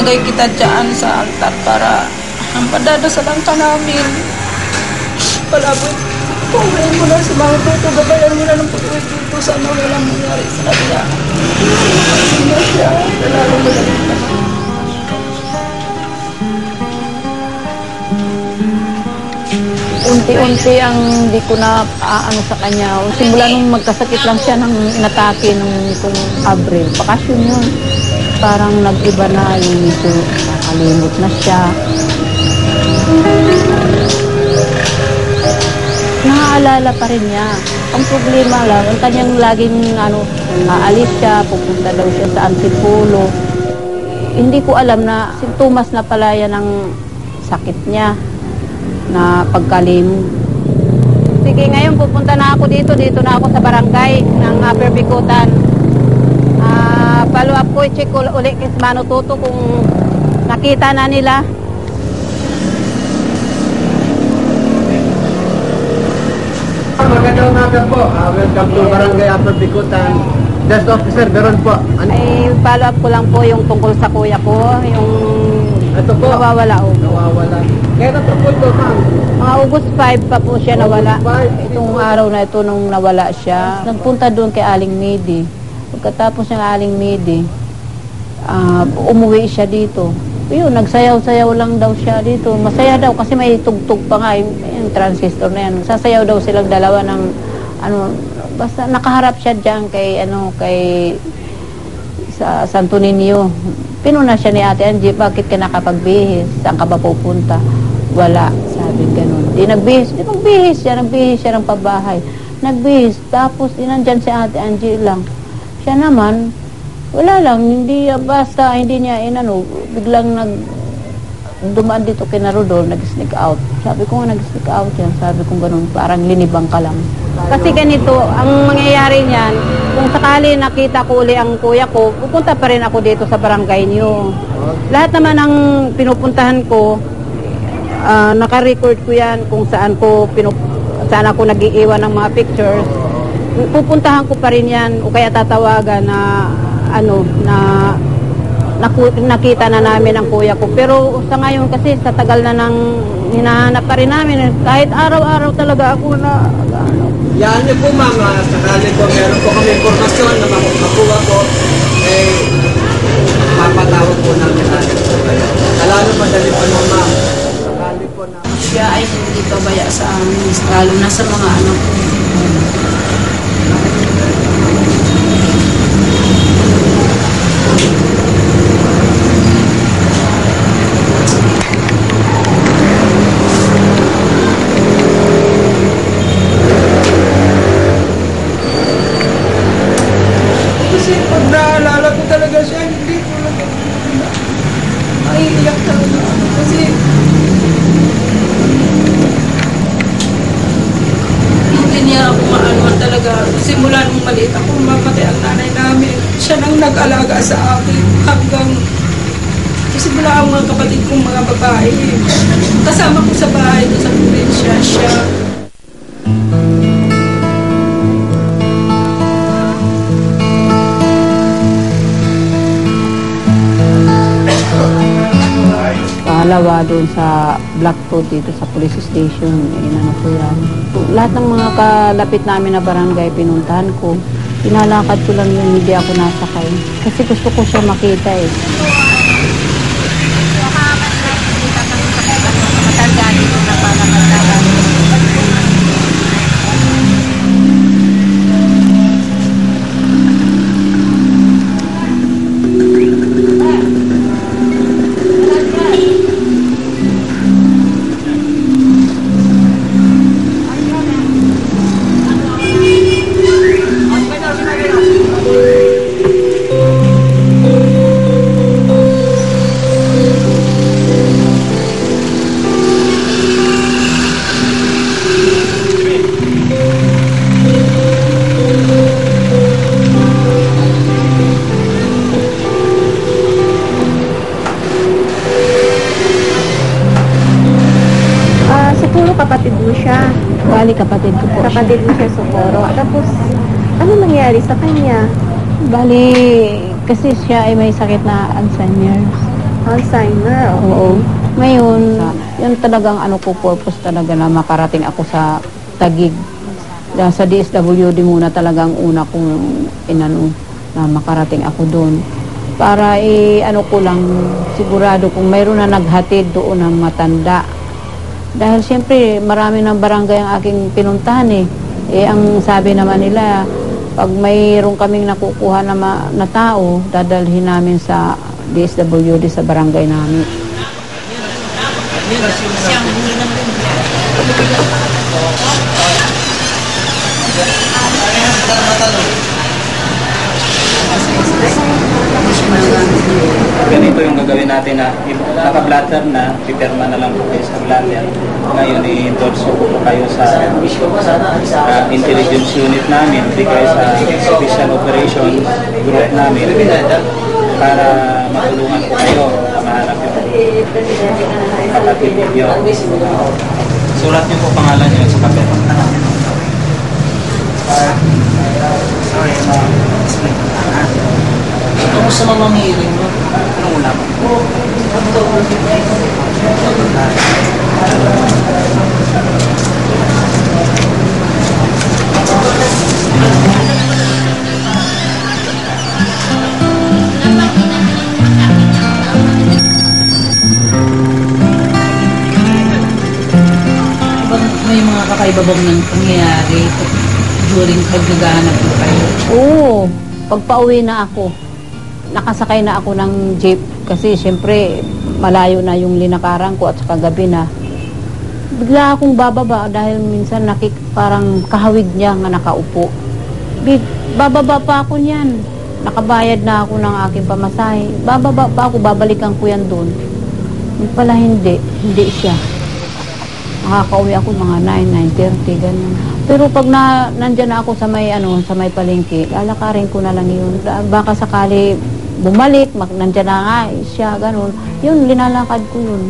Inagay kita dyan sa altar para ang padadasalan ka namin. Palaboy, kumain mo na sa mga ito, gabayan mo na ng pag-uwi dito. Sana walang mangyari sa kanila. Hindi siya, lalo mo na unti-unti ang hindi ko na ano sa kanya. Simula nung magkasakit lang siya nang inatake nung itong Abril. Bakasyon yun. Parang nag-iba na yung medyo nakalimot na siya. Naaalala pa rin niya. Ang problema lang, ang kanyang laging ano, aalis siya, pupunta daw siya sa Antipolo. Hindi ko alam na sintomas na pala yan ng sakit niya na pagkalim. Sige, ngayon pupunta na ako dito. Dito na ako sa barangay ng Upper Bikutan. Ah, follow up ko, check ul- uli kay Mano Tuto kung nakita na nila. Magandang umaga po. Ah, welcome to Barangay Upper Bikutan. Desk Officer Beron po. Ano? Ay, follow up ko lang po yung tungkol sa kuya ko, yung Ito po. nawawala o. Nawawala. Kaya na po ito, ma'am. Mga August 5 pa po siya nawala. August 5. Itong araw na ito nung nawala siya. Nagpunta doon kay Aling Midi. Pagkatapos ng Aling Midi, ah, umuwi siya dito. Yun, nagsayaw-sayaw lang daw siya dito. Masaya daw kasi may tugtog pa nga yung, yung transistor na yan. Sasayaw daw silang dalawa ng ano, basta nakaharap siya diyan kay ano kay sa Santo Niño. Pinuna siya ni Ate Angie, bakit ka nakapagbihis? Saan ka ba pupunta? Wala, sabi ganun. Di nagbihis, di nagbihis siya, nagbihis siya ng pabahay. Nagbihis, tapos di nandyan si Ate Angie lang. Siya naman, wala lang, hindi basta, hindi niya inano, biglang nag dumaan dito kay Rodol, nag-sneak out. Sabi ko nga nag-sneak out yan. Sabi ko ganun, parang linibang ka lang. Kasi ganito, ang mangyayari niyan, kung sakali nakita ko uli ang kuya ko, pupunta pa rin ako dito sa barangay niyo. Lahat naman ng pinupuntahan ko, ah, naka-record ko yan kung saan ko pinup saan ako nagiiwan ng mga pictures. Pupuntahan ko pa rin yan o kaya tatawagan na ano na naku- nakita na namin ang kuya ko. Pero sa ngayon kasi sa tagal na nang hinahanap pa rin namin, kahit araw-araw talaga ako na ano, Yan niyo po, ma'am. ah, Sakali po, meron po kami informasyon na mak- makuha po. Eh, mapatawag po namin natin po kayo. Kalalo madali po no, ma'am. Sakali po na. Siya ay hindi pabaya sa amin, lalo na sa mga anak ko. Kasi pag naalala ko talaga siya, hindi ko lang Maiiyak talaga ako kasi hindi niya ako maanuan talaga. Simula nung maliit ako, mamatay ang nanay namin. Siya nang nag-alaga sa akin hanggang kasi wala ang mga kapatid kong mga babae. Kasama ko sa bahay doon sa probinsya siya. Pangalawa doon sa Black Road dito sa police station, inano ko yan. Lahat ng mga kalapit namin na barangay pinuntahan ko. Pinalakad ko lang yun, hindi ako nasakay. Kasi gusto ko siya makita eh. Ah, kapatid ko po. Kapatid mo siya siguro. Tapos, ano nangyari sa kanya? Bali, kasi siya ay may sakit na Alzheimer's. Alzheimer, okay. Oo. Ngayon, yun talagang ano ko, purpose talaga na makarating ako sa Tagig. Dahil sa DSWD muna talagang una kong inano na makarating ako doon. Para i ano ko lang sigurado kung mayroon na naghatid doon ng matanda. Dahil siyempre marami ng barangay ang aking pinuntahan eh. Eh ang sabi naman nila, pag mayroon kaming nakukuha na, ma- na tao, dadalhin namin sa DSWD sa barangay namin. Ganito yung gagawin natin na naka-blatter na, pipirma na lang po kayo sa blatter. Ngayon, i-endorse po kayo sa uh, intelligence unit namin, hindi kayo sa special operations group namin para matulungan po kayo na mahanap yung kapatid ninyo. Sulat niyo po pangalan niyo sa papel. Kamusta mamang hiling mo? Ulam? May mga kakaiba bang nang pangyayari during pag naghahanap po kayo? Oo, pag pauwi na ako, nakasakay na ako ng jeep kasi siyempre malayo na yung linakaran ko at saka gabi na. Bigla akong bababa dahil minsan nakik parang kahawig niya nga nakaupo. Big, bababa pa ako niyan. Nakabayad na ako ng aking pamasahe. Bababa pa ako, babalikan ko yan doon. Yung pala hindi, hindi siya. Nakakauwi ako mga 9, 9.30, ganyan. Pero pag na, nandyan na ako sa may, ano, sa may palengke, lalakarin ko na lang yun. Baka sakali bumalik, mag, nandyan na nga eh, siya, ganun. Yun, linalakad ko yun.